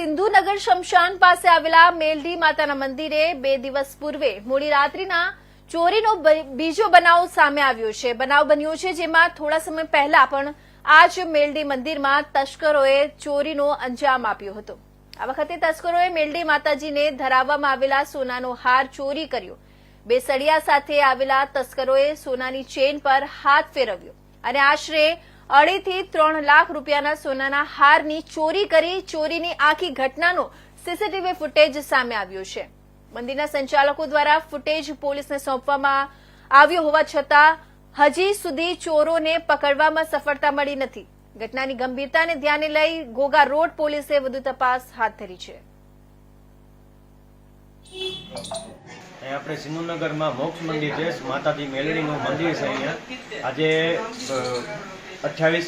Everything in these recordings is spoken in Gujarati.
સિંધુનગર શમશાન પાસે આવેલા મેલડી માતાના મંદિરે બે દિવસ પૂર્વે મોડી રાત્રિના ચોરીનો બીજો બનાવ સામે આવ્યો છે. બનાવ બન્યો છે જેમાં થોડા સમય પહેલા પણ આ જ મેલડી મંદિરમાં તસ્કરોએ ચોરીનો અંજામ આપ્યો હતો. આ વખતે તસ્કરોએ મેલડી માતાજીને ધરાવવામાં આવેલા સોનાનો હાર ચોરી કર્યો. બે સળિયા સાથે આવેલા તસ્કરોએ સોનાની ચેન પર હાથ ફેરવ્યો. અને આશરે અઢીથી ત્રણ લાખ રૂપિયાના સોનાના હારની ચોરી કરી ચોરીની આખી ઘટનાનો સીસીટીવી ફૂટેજ સામે આવ્યો છે. મંદિરના સંચાલકો દ્વારા ફૂટેજ પોલીસને સોંપવામાં આવ્યો હોવા છતાં હજી સુધી ચોરોને પકડવામાં સફળતા મળી નથી. ઘટનાની ગંભીરતાને ધ્યાને લઈ ગોગા રોડ પોલીસે વધુ તપાસ હાથ ધરી છે. આપણે સિંધુનગરમાં મોક્ષ મંદિર છે. માતાજી મેલડીનું મંદિર છે અહીંયા. આજે અઠ્યાવીસ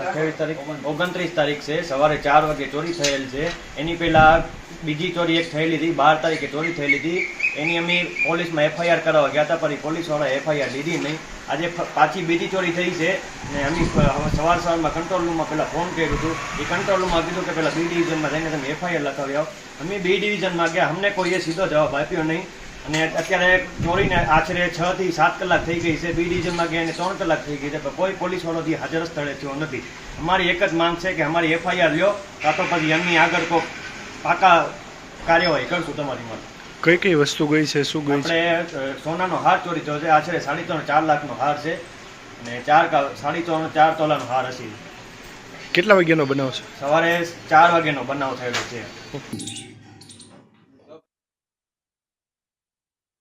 અઠ્યાવીસ તારીખ, ઓગણત્રીસ તારીખ છે. સવારે ચાર વાગે ચોરી થયેલ છે. એની પહેલાં બીજી ચોરી એક થયેલી હતી, બાર તારીખે ચોરી થયેલી હતી. એની અમે પોલીસમાં એફઆઈઆર કરાવવા ગયા હતા એ પોલીસવાળાએ એફઆઈઆર લીધી નહીં. આજે પાછી બીજી ચોરી થઈ છે. ને અમે સવાર સવારમાં કંટ્રોલ રૂમમાં પહેલાં ફોન કર્યું હતું. એ કંટ્રોલ રૂમમાં કીધું કે પહેલાં બી ડિવિઝનમાં જઈને તમે એફઆઈઆર લખાવી આવો. અમે બી ડિવિઝનમાં ગયા. અમને કોઈએ સીધો જવાબ આપ્યો નહીં. અને અત્યારે ચોરીને આશરે છ થી સાત કલાક થઈ ગઈ છે. બી ડિવિઝનમાં ગયા અને ત્રણ કલાક થઈ ગઈ છે. પણ કોઈ પોલીસ વાળો હાજર સ્થળે થયો નથી. અમારી એક જ માંગ છે કે અમારી એફઆઈઆર લ્યો. કાં તો પછી એમની આગળ કોઈ પાકા કાર્યવાહી કરશું તમારી માટે. કઈ કઈ વસ્તુ ગઈ છે? શું ગઈ છે? આપણે સોનાનો હાર ચોરી થયો છે. આશરે સાડી ત્રણ ચાર લાખનો હાર છે. અને ચાર સાડી ત્રણ ચાર તોલાનો હાર હશે. કેટલા વાગ્યાનો બનાવ છે? સવારે ચાર વાગ્યાનો બનાવ થયેલો છે.